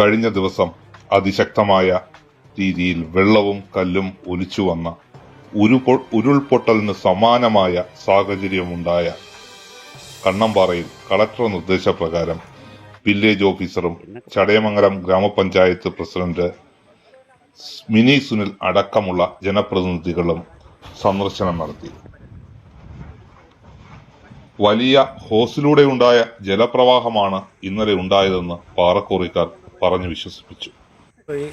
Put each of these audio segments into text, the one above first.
കഴിഞ്ഞ ദിവസം അതിശക്തമായ രീതിയിൽ വെള്ളവും കല്ലും ഒലിച്ചു വന്ന ഉരുപൊ- ഉരുൾപൊട്ടലിന് സമാനമായ സാഹചര്യമുണ്ടായ കണ്ണമ്പാറയിൽ കളക്ടർ നിർദ്ദേശപ്രകാരം വില്ലേജ് ഓഫീസറും ചടയമംഗലം ഗ്രാമപഞ്ചായത്ത് പ്രസിഡന്റ് മിനി സുനിൽ അടക്കമുള്ള ജനപ്രതിനിധികളും സന്ദർശനം നടത്തി. വലിയ ഹോസിലൂടെ ഉണ്ടായ ജലപ്രവാഹമാണ് ഇന്നലെ ഉണ്ടായതെന്ന് പാറക്കോറിക്കാർ പറഞ്ഞു വിശ്വസിപ്പിച്ചു.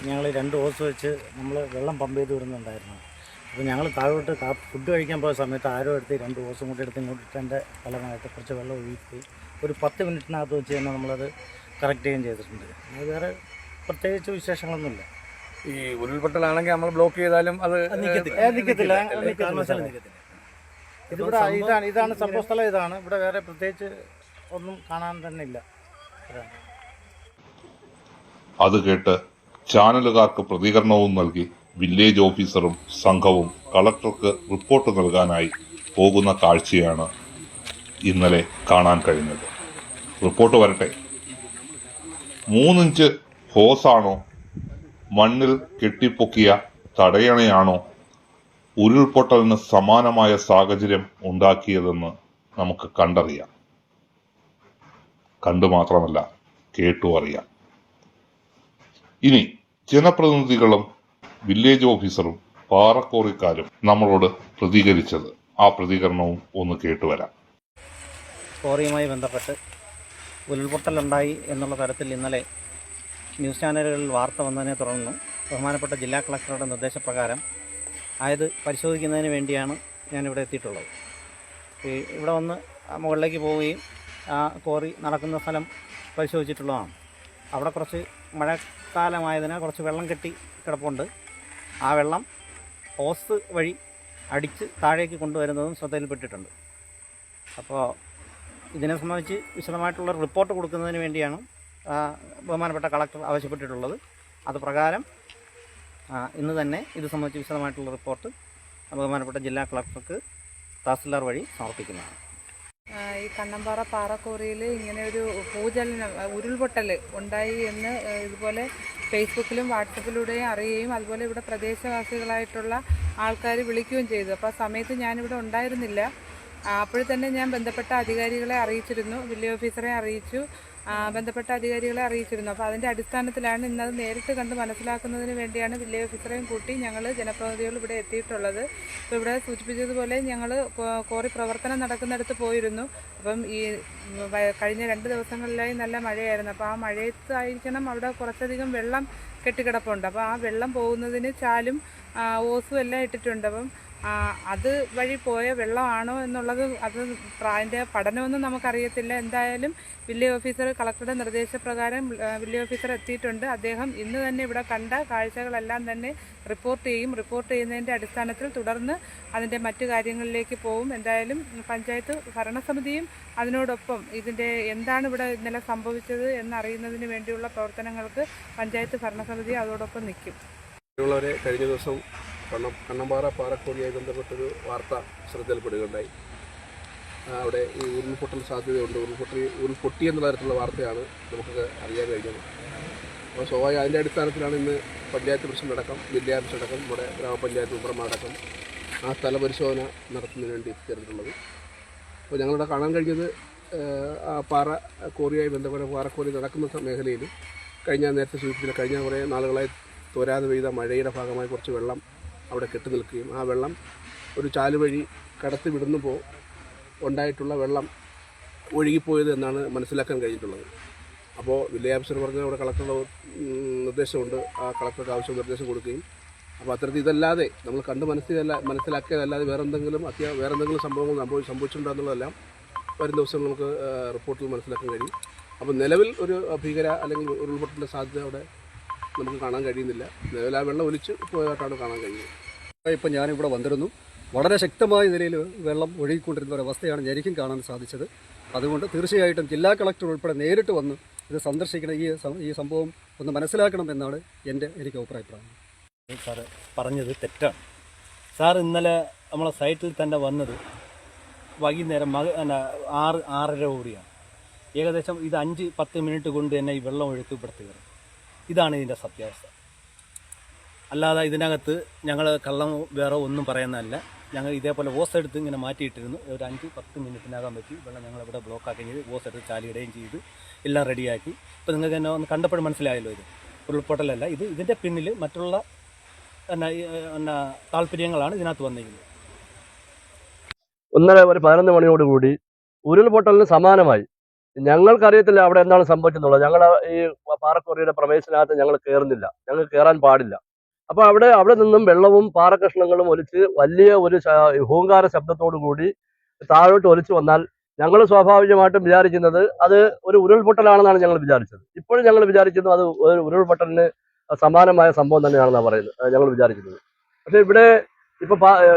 ഞങ്ങൾ രണ്ട് ഹോസ് വെച്ച് നമ്മൾ വെള്ളം പമ്പ് ചെയ്ത് വിടുന്നുണ്ടായിരുന്നു. അപ്പോൾ ഞങ്ങൾ താഴോട്ട് ഫുഡ് കഴിക്കാൻ പോയ സമയത്ത് ആരോ എടുത്ത് രണ്ട് ഹോസും കൂടി എടുത്ത് ഇങ്ങോട്ട് ഇട്ടതിന്റെ ഫലമായിട്ട് കുറച്ച് വെള്ളം ഒഴുകി ഒരു പത്ത് മിനിറ്റിനകത്ത് വെച്ച് തന്നെ നമ്മളത് കറക്റ്റ് ചെയ്യുകയും ചെയ്തിട്ടുണ്ട്. അത് വേറെ പ്രത്യേകിച്ച് വിശേഷങ്ങളൊന്നുമില്ല. ഈ ഉരുൾപൊട്ടലാണെങ്കിൽ നമ്മൾ ബ്ലോക്ക് ചെയ്താലും അത് നിൽക്കത്തില്ല. ഇതിവിടെ ഇതാണ് ഇതാണ് സംഭവ സ്ഥലം ഇതാണ്. ഇവിടെ വേറെ പ്രത്യേകിച്ച് ഒന്നും കാണാൻ തന്നെ ഇല്ല. അത് കേട്ട് ചാനലുകാർക്ക് പ്രതികരണവും നൽകി വില്ലേജ് ഓഫീസറും സംഘവും കളക്ടർക്ക് റിപ്പോർട്ട് നൽകാനായി പോകുന്ന കാഴ്ചയാണ് ഇന്നലെ കാണാൻ കഴിഞ്ഞത്. റിപ്പോർട്ട് വരട്ടെ. മൂന്നിഞ്ച് ഹോസാണോ? മണ്ണിൽ കെട്ടിപ്പൊക്കിയ തടയണയാണോ? ഉരുൾപൊട്ടലിന് സമാനമായ സാഹചര്യം ഉണ്ടാക്കിയതെന്ന് നമുക്ക് കണ്ടറിയാം. കണ്ടു മാത്രമല്ല കേട്ടു അറിയാം. ഇനി ജനപ്രതിനിധികളും വില്ലേജ് ഓഫീസറും പാറക്കോറിക്കാരും നമ്മളോട് പ്രതികരിച്ചത്. ആ പ്രതികരണവും ഒന്ന് കേട്ടുവരാം. കോറിയുമായി ബന്ധപ്പെട്ട് ഉരുൾപൊട്ടലുണ്ടായി എന്നുള്ള തരത്തിൽ ഇന്നലെ ന്യൂസ് ചാനലുകളിൽ വാർത്ത വന്നതിനെ തുടർന്ന് ബഹുമാനപ്പെട്ട ജില്ലാ കളക്ടറുടെ നിർദ്ദേശപ്രകാരം ആയത് പരിശോധിക്കുന്നതിന് വേണ്ടിയാണ് ഞാനിവിടെ എത്തിയിട്ടുള്ളത്. ഇവിടെ വന്ന് മുകളിലേക്ക് പോവുകയും ആ കോറി നടക്കുന്ന സ്ഥലം പരിശോധിച്ചിട്ടുള്ളതാണ്. അവിടെ കുറച്ച് മഴക്കാലമായതിനാൽ കുറച്ച് വെള്ളം കെട്ടി കിടപ്പുണ്ട്. ആ വെള്ളം ഹോസ് വഴി അടിച്ച് താഴേക്ക് കൊണ്ടുവരുന്നതും ശ്രദ്ധയിൽപ്പെട്ടിട്ടുണ്ട്. അപ്പോൾ ഇതിനെ സംബന്ധിച്ച് വിശദമായിട്ടുള്ള റിപ്പോർട്ട് കൊടുക്കുന്നതിന് വേണ്ടിയാണ് ബഹുമാനപ്പെട്ട കളക്ടർ ആവശ്യപ്പെട്ടിട്ടുള്ളത്. അത് പ്രകാരം ഇന്ന് തന്നെ ഇത് സംബന്ധിച്ച് വിശദമായിട്ടുള്ള റിപ്പോർട്ട് ബഹുമാനപ്പെട്ട ജില്ലാ കളക്ടർക്ക് തഹസിൽദാർ വഴി സമർപ്പിക്കുന്നതാണ്. ഈ കണ്ണമ്പാറ പാറക്കോറിയിൽ ഇങ്ങനെ ഒരു ഭൂചലനം ഉരുൾപൊട്ടൽ ഉണ്ടായി എന്ന് ഇതുപോലെ ഫേസ്ബുക്കിലും വാട്സപ്പിലൂടെയും അറിയുകയും അതുപോലെ ഇവിടെ പ്രദേശവാസികളായിട്ടുള്ള ആൾക്കാർ വിളിക്കുകയും ചെയ്തു. അപ്പോൾ ആ സമയത്ത് ഞാനിവിടെ ഉണ്ടായിരുന്നില്ല. ആ, അപ്പോൾ തന്നെ ഞാൻ ബന്ധപ്പെട്ട അധികാരികളെ അറിയിച്ചിരുന്നു. വില്ലേജ് ഓഫീസറെ അറിയിച്ചു. ബന്ധപ്പെട്ട അധികാരികളെ അറിയിച്ചിരുന്നു. അപ്പോൾ അതിന്റെ അടിസ്ഥാനത്തിലാണ് ഇന്നത് നേരിട്ട് കണ്ട് മനസ്സിലാക്കുന്നതിന് വേണ്ടിയാണ് വില്ലേജ് ഓഫീസറെയും കൂട്ടി ഞങ്ങൾ ജനപ്രതിനിധികൾ ഇവിടെ എത്തിയിട്ടുള്ളത്. അപ്പോൾ ഇവിടെ സൂചിപ്പിച്ചതുപോലെ ഞങ്ങൾ കോറി പ്രവർത്തനം നടക്കുന്നിടത്ത് പോയിരുന്നു. അപ്പം ഈ കഴിഞ്ഞ രണ്ട് ദിവസങ്ങളിലായി നല്ല മഴയായിരുന്നു. അപ്പോൾ ആ മഴയത്തായിരിക്കണം അവിടെ കുറച്ചധികം വെള്ളം കെട്ടിക്കിടപ്പുണ്ട്. അപ്പോൾ ആ വെള്ളം പോകുന്നതിന് ചാലും ഓസും എല്ലാം ഇട്ടിട്ടുണ്ട്. അപ്പം അത് വഴി പോയ വെള്ളമാണോ എന്നുള്ളത് അത് അതിന്റെ പഠനമൊന്നും നമുക്കറിയത്തില്ല. എന്തായാലും വില്ലേജ് ഓഫീസർ കളക്ടറുടെ നിർദ്ദേശപ്രകാരം വില്ലേജ് ഓഫീസർ എത്തിയിട്ടുണ്ട്. അദ്ദേഹം ഇന്ന് തന്നെ ഇവിടെ കണ്ട കാഴ്ചകളെല്ലാം തന്നെ റിപ്പോർട്ട് ചെയ്യും. റിപ്പോർട്ട് ചെയ്യുന്നതിന്റെ അടിസ്ഥാനത്തിൽ തുടർന്ന് അതിന്റെ മറ്റു കാര്യങ്ങളിലേക്ക് പോവും. എന്തായാലും പഞ്ചായത്ത് ഭരണസമിതിയും അതിനോടൊപ്പം ഇതിന്റെ എന്താണ് ഇവിടെ ഇന്നലെ സംഭവിച്ചത് എന്നറിയുന്നതിന് വേണ്ടിയുള്ള പ്രവർത്തനങ്ങൾക്ക് പഞ്ചായത്ത് ഭരണസമിതി അതോടൊപ്പം നിൽക്കും. കഴിഞ്ഞ ദിവസം കണ്ണം കണ്ണമ്പാറ പാറക്കോടിയായി ബന്ധപ്പെട്ടൊരു വാർത്ത ശ്രദ്ധയിൽപ്പെടുകയുണ്ടായി. അവിടെ ഈ ഉരുൾപൊട്ടൽ സാധ്യതയുണ്ട്. ഉരുൾപൊട്ടി ഉരുൾപൊട്ടി എന്ന തരത്തിലുള്ള വാർത്തയാണ് നമുക്ക് അറിയാൻ കഴിഞ്ഞത്. അപ്പോൾ സ്വാഭാവിക അതിന്റെ അടിസ്ഥാനത്തിലാണ് ഇന്ന് പഞ്ചായത്ത് പ്രസിഡന്റ് അടക്കം ജില്ലാ പ്രസിഡന്റ് അടക്കം നമ്മുടെ ഗ്രാമപഞ്ചായത്ത് മെമ്പർമാരടക്കം ആ സ്ഥല പരിശോധന നടത്തുന്നതിന് വേണ്ടി എത്തിച്ചേർന്നിട്ടുള്ളത്. അപ്പോൾ ഞങ്ങളിവിടെ കാണാൻ കഴിഞ്ഞത് ആ പാറ കോറിയായി ബന്ധപ്പെട്ട പാറക്കോറി നടക്കുന്ന മേഖലയിൽ കഴിഞ്ഞ നേരത്തെ സൂചിപ്പിച്ചില്ല കഴിഞ്ഞ കുറേ നാളുകളായി തോരാതെ പെയ്ത മഴയുടെ ഭാഗമായി കുറച്ച് വെള്ളം അവിടെ കെട്ടി നിൽക്കുകയും ആ വെള്ളം ഒരു ചാൽ വഴി കടത്തി വിടുന്നപ്പോൾ ഉണ്ടായിട്ടുള്ള വെള്ളം ഒഴുകിപ്പോയത് എന്നാണ് മനസ്സിലാക്കാൻ കഴിഞ്ഞിട്ടുള്ളത്. അപ്പോൾ വില്ലേജ് ഓഫീസർ പറഞ്ഞ അവിടെ കളക്ടറുടെ നിർദ്ദേശമുണ്ട്. ആ കളക്ടർക്ക് ആവശ്യം നിർദ്ദേശം കൊടുക്കുകയും. അപ്പോൾ അത്തരത്തിൽ ഇതല്ലാതെ നമ്മൾ കണ്ട് മനസ്സിലല്ല മനസ്സിലാക്കിയതല്ലാതെ വേറെ എന്തെങ്കിലും അത്യാ വേറെ എന്തെങ്കിലും സംഭവങ്ങൾ സംഭവി എന്നുള്ളതെല്ലാം വരും ദിവസം നമുക്ക് റിപ്പോർട്ടിൽ മനസ്സിലാക്കാൻ കഴിയും. അപ്പോൾ നിലവിൽ ഒരു ഭീകര അല്ലെങ്കിൽ ഉരുൾപൊട്ടലിന്റെ സാധ്യത അവിടെ നമുക്ക് കാണാൻ കഴിയുന്നില്ല. നിലവിൽ ആ വെള്ളം ഒലിച്ച് പോയതായിട്ടാണ് കാണാൻ കഴിയുന്നത്. ഇപ്പം ഞാനിവിടെ വന്നിരുന്നു. വളരെ ശക്തമായ നിലയിൽ വെള്ളം ഒഴുകിക്കൊണ്ടിരുന്ന ഒരവസ്ഥയാണ് എനിക്കും കാണാൻ സാധിച്ചത്. അതുകൊണ്ട് തീർച്ചയായിട്ടും ജില്ലാ കളക്ടർ ഉൾപ്പെടെ നേരിട്ട് വന്ന് ഇത് സന്ദർശിക്കണം. ഈ ഈ സംഭവം ഒന്ന് മനസ്സിലാക്കണം എന്നാണ് എന്റെ എനിക്ക് അഭിപ്രായപ്പെടുന്നത് സാറ് പറഞ്ഞത് തെറ്റാണ്. സാർ ഇന്നലെ നമ്മളെ സൈറ്റിൽ തന്നെ വന്നത് വൈകുന്നേരം മക ആറ് ആറര കൂടിയാണ്. ഏകദേശം ഇത് അഞ്ച് പത്ത് മിനിറ്റ് കൊണ്ട് തന്നെ ഈ വെള്ളം ഒഴുക്ക് ഇവിടെ തീരും ഇതാണ് ഇതിന്റെ സത്യാവസ്ഥ. അല്ലാതെ ഇതിനകത്ത് ഞങ്ങൾ കള്ളം വേറെ ഒന്നും പറയുന്നതല്ല. ഞങ്ങൾ ഇതേപോലെ ഓസ് എടുത്ത് ഇങ്ങനെ മാറ്റിയിട്ടിരുന്നു. ഒരു അഞ്ച് പത്ത് മിനിറ്റിനകം പറ്റി. വെള്ളം ഞങ്ങൾ ഇവിടെ ബ്ലോക്ക് ആക്കി ചെയ്ത് ഓസ് എടുത്ത് ചാലിയിടുകയും ചെയ്ത് എല്ലാം റെഡിയാക്കി ഇപ്പോൾ നിങ്ങൾക്ക് എന്നെ ഒന്ന് കണ്ടപ്പോഴും മനസ്സിലായല്ലോ ഇത്. ഉരുൾപൊട്ടലല്ല. ഇത് ഇതിന്റെ പിന്നിൽ മറ്റുള്ള എന്നാ എന്നാ താല്പര്യങ്ങളാണ് ഇതിനകത്ത് വന്നിരിക്കുന്നത്. ഒന്നര ഒരു പതിനൊന്ന് മണിയോടുകൂടി ഉരുൾപൊട്ടലിന് സമാനമായി ഞങ്ങൾക്കറിയത്തില്ല അവിടെ എന്താണ് സംഭവിച്ചെന്നുള്ളത്. ഞങ്ങൾ ഈ പാറക്കോറിയുടെ പ്രവേശനകത്ത് ഞങ്ങൾ കയറുന്നില്ല ഞങ്ങൾ കയറാൻ പാടില്ല. അപ്പോൾ അവിടെ അവിടെ നിന്നും വെള്ളവും പാറക്കഷ്ണങ്ങളും ഒലിച്ച് വലിയ ഒരു ഹൂങ്കാര ശബ്ദത്തോടു കൂടി താഴോട്ട് ഒലിച്ചു വന്നാൽ ഞങ്ങൾ സ്വാഭാവികമായിട്ടും വിചാരിക്കുന്നത് അത് ഒരു ഉരുൾപൊട്ടലാണെന്നാണ് ഞങ്ങൾ വിചാരിച്ചത്. ഇപ്പോഴും ഞങ്ങൾ വിചാരിക്കുന്നു അത് ഒരു ഉരുൾപൊട്ടലിന് സമാനമായ സംഭവം തന്നെയാണെന്നാണ് പറയുന്നത്. ഞങ്ങൾ വിചാരിക്കുന്നത്. പക്ഷെ ഇവിടെ ഇപ്പൊ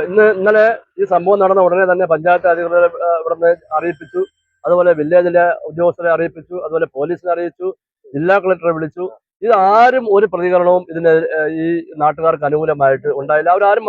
ഇന്ന് ഇന്നലെ ഈ സംഭവം നടന്ന ഉടനെ തന്നെ പഞ്ചായത്ത് അധികൃതരെ ഇവിടുന്ന് അറിയിപ്പിച്ചു. അതുപോലെ വില്ലേജിലെ ഉദ്യോഗസ്ഥരെ അറിയിപ്പിച്ചു അതുപോലെ പോലീസിനെ അറിയിച്ചു ജില്ലാ കളക്ടറെ വിളിച്ചു. ഇത് ആരും ഒരു പ്രതികരണവും ഇതിന് ഈ നാട്ടുകാർക്ക് അനുകൂലമായിട്ട് ഉണ്ടായില്ല. അവരാരും